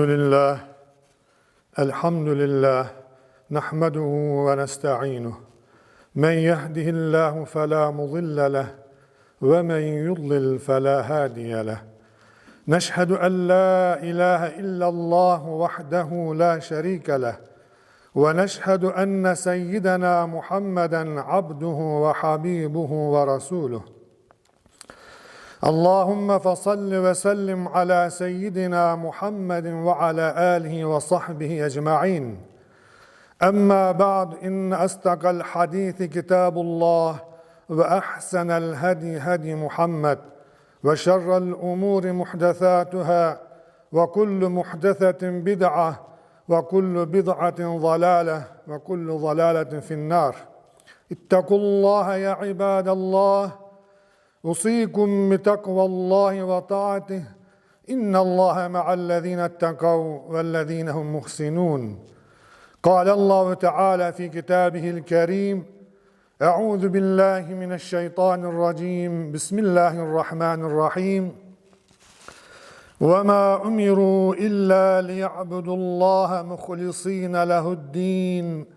لله الحمد لله نحمده ونستعينه من يهده الله فلا مضل له ومن يضلل فلا هادي له نشهد ان لا اله الا الله وحده لا شريك له ونشهد ان سيدنا محمدا عبده وحبيبه ورسوله اللهم فصل وسلم على سيدنا محمد وعلى آله وصحبه أجمعين. أما بعد إن أصدق الحديث كتاب الله وأحسن الهدي هدي محمد وشر الأمور محدثاتها وكل محدثة بدعة وكل بدعة ضلالة وكل ضلالة في النار. اتقوا الله يا عباد الله أوصيكم بتقوى الله وطاعته. إن الله مع الذين اتقوا والذين هم محسنون. قال الله تعالى في كتابه الكريم أعوذ بالله من الشيطان الرجيم. بسم الله الرحمن الرحيم. وما أمروا إلا ليعبدوا الله مخلصين له الدين.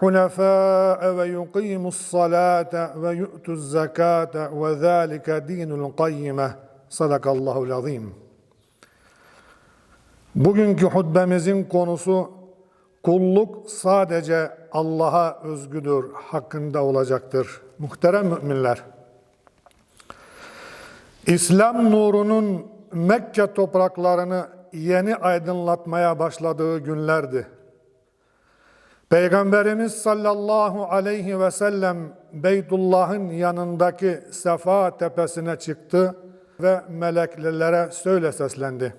حنفاء ويقيموا الصلاة ويؤتوا الزكاة وذلك دين القيمة صدق الله العظيم Bugünkü hutbemizin konusu kulluk sadece Allah'a özgüdür hakkında olacaktır. Muhterem müminler. İslam nurunun Mekke topraklarını yeni aydınlatmaya başladığı günlerdi. Peygamberimiz sallallahu aleyhi ve sellem Beytullah'ın yanındaki Sefa tepesine çıktı ve meleklilere söyle seslendi.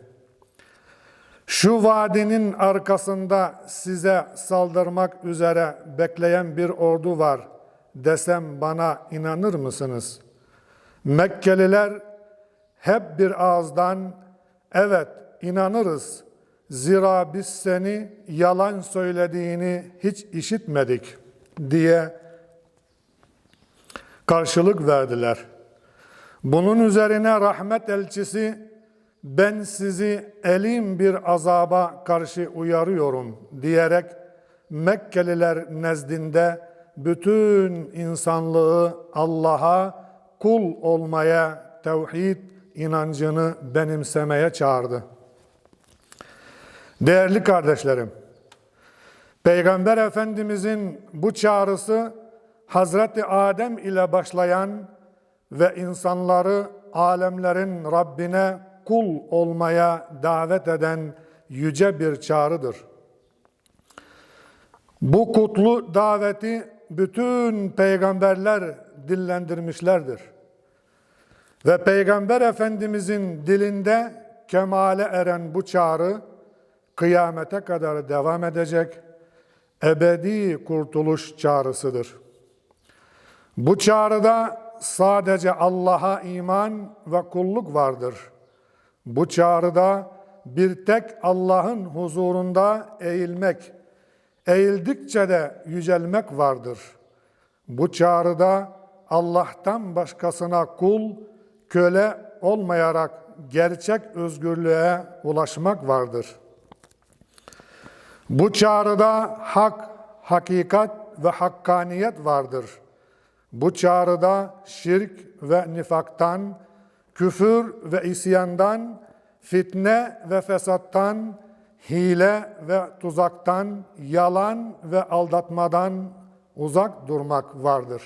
Şu vadinin arkasında size saldırmak üzere bekleyen bir ordu var desem bana inanır mısınız? Mekkeliler hep bir ağızdan evet inanırız Zira biz seni yalan söylediğini hiç işitmedik diye karşılık verdiler. Bunun üzerine rahmet elçisi ben sizi elim bir azaba karşı uyarıyorum diyerek Mekkeliler nezdinde bütün insanlığı Allah'a kul olmaya, tevhid inancını benimsemeye çağırdı. Değerli kardeşlerim, Peygamber Efendimizin bu çağrısı Hazreti Adem ile başlayan ve insanları alemlerin Rabbine kul olmaya davet eden yüce bir çağrıdır. Bu kutlu daveti bütün peygamberler dillendirmişlerdir. Ve Peygamber Efendimizin dilinde kemale eren bu çağrı, kıyamete kadar devam edecek ebedi kurtuluş çağrısıdır. Bu çağrıda sadece Allah'a iman ve kulluk vardır. Bu çağrıda bir tek Allah'ın huzurunda eğilmek, eğildikçe de yücelmek vardır. Bu çağrıda Allah'tan başkasına kul, köle olmayarak gerçek özgürlüğe ulaşmak vardır.'' Bu çağrıda hak, hakikat ve hakkaniyet vardır. Bu çağrıda şirk ve nifaktan, küfür ve isyandan, fitne ve fesattan, hile ve tuzaktan, yalan ve aldatmadan uzak durmak vardır.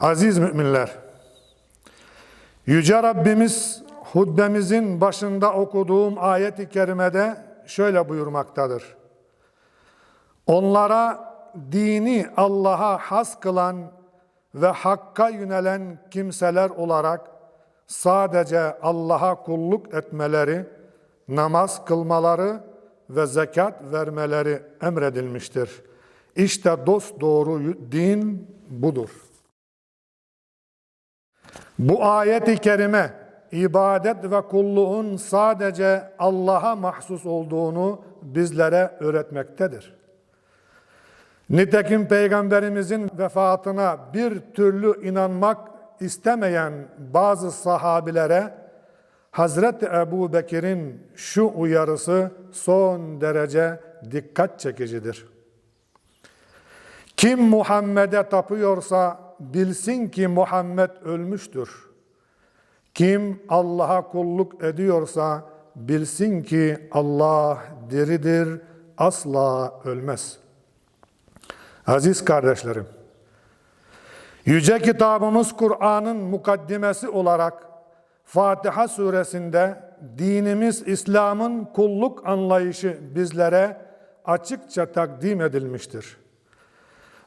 Aziz müminler, Yüce Rabbimiz hutbemizin başında okuduğum ayet-i kerimede şöyle buyurmaktadır. Onlara dini Allah'a has kılan ve hakka yönelen kimseler olarak sadece Allah'a kulluk etmeleri, namaz kılmaları ve zekat vermeleri emredilmiştir. İşte dost doğru din budur. Bu ayet-i kerime ibadet ve kulluğun sadece Allah'a mahsus olduğunu bizlere öğretmektedir. Nitekim Peygamberimizin vefatına bir türlü inanmak istemeyen bazı sahabilere Hazreti Ebu Bekir'in şu uyarısı son derece dikkat çekicidir. Kim Muhammed'e tapıyorsa bilsin ki Muhammed ölmüştür. Kim Allah'a kulluk ediyorsa bilsin ki Allah diridir, asla ölmez. Aziz kardeşlerim, Yüce kitabımız Kur'an'ın mukaddimesi olarak Fatiha suresinde dinimiz İslam'ın kulluk anlayışı bizlere açıkça takdim edilmiştir.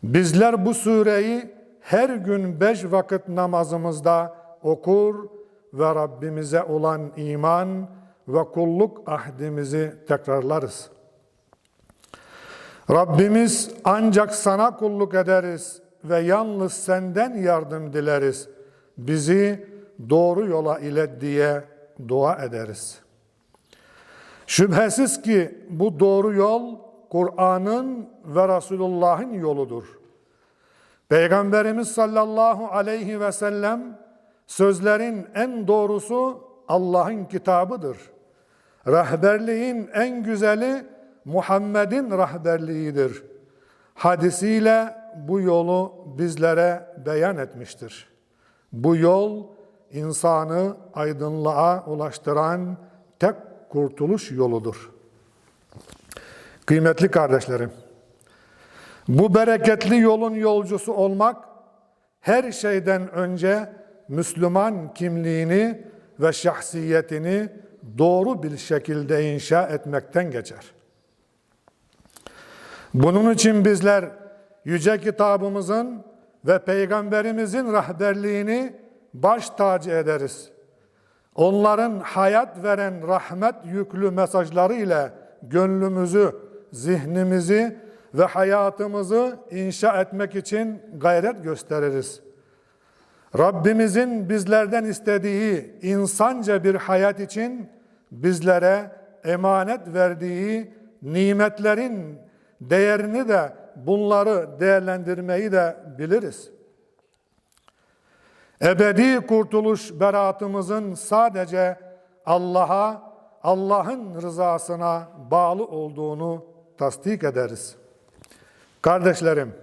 Bizler bu sureyi her gün beş vakit namazımızda okur ve Rabbimize olan iman ve kulluk ahdimizi tekrarlarız. Rabbimiz ancak sana kulluk ederiz ve yalnız senden yardım dileriz. Bizi doğru yola ilet diye dua ederiz. Şüphesiz ki bu doğru yol Kur'an'ın ve Resulullah'ın yoludur. Peygamberimiz sallallahu aleyhi ve sellem sözlerin en doğrusu Allah'ın kitabıdır. Rehberliğin en güzeli Muhammed'in rehberliğidir. Hadisiyle bu yolu bizlere beyan etmiştir. Bu yol insanı aydınlığa ulaştıran tek kurtuluş yoludur. Kıymetli kardeşlerim, bu bereketli yolun yolcusu olmak her şeyden önce Müslüman kimliğini ve şahsiyetini doğru bir şekilde inşa etmekten geçer. Bunun için bizler yüce kitabımızın ve peygamberimizin rehberliğini baş tacı ederiz. Onların hayat veren rahmet yüklü mesajları ile gönlümüzü, zihnimizi ve hayatımızı inşa etmek için gayret gösteririz. Rabbimizin bizlerden istediği insanca bir hayat için bizlere emanet verdiği nimetlerin değerini de bunları değerlendirmeyi de biliriz. Ebedi kurtuluş beraatımızın sadece Allah'a, Allah'ın rızasına bağlı olduğunu tasdik ederiz. Kardeşlerim,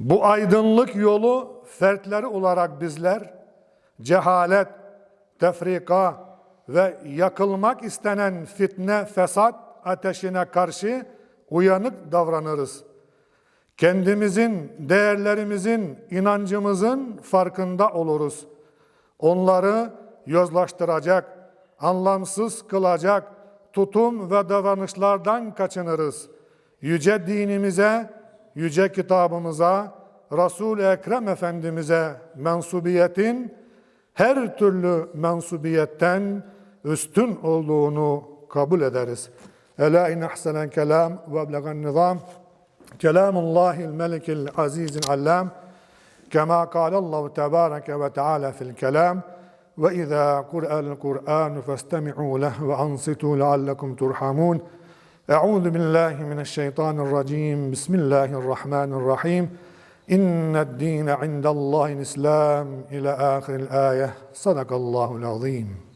bu aydınlık yolu fertleri olarak bizler cehalet, tefrika ve yakılmak istenen fitne, fesat ateşine karşı uyanık davranırız. Kendimizin, değerlerimizin, inancımızın farkında oluruz. Onları yozlaştıracak, anlamsız kılacak tutum ve davranışlardan kaçınırız. Yüce dinimize, yüce kitabımıza, Resul-i Ekrem Efendimiz'e mensubiyetin her türlü mensubiyetten üstün olduğunu kabul ederiz. Ela in ahsenen kelam ve eblegan nizam kelamullahil melikil azizil allam kema kâlallahu tebâreke ve teâlâ fil kelam ve izâ kur'el Kur'an festemi'û leh ve ansitû leallekum turhamun Euzu billahi إن الدين عند الله الإسلام إلى آخر الآية. صدق الله العظيم.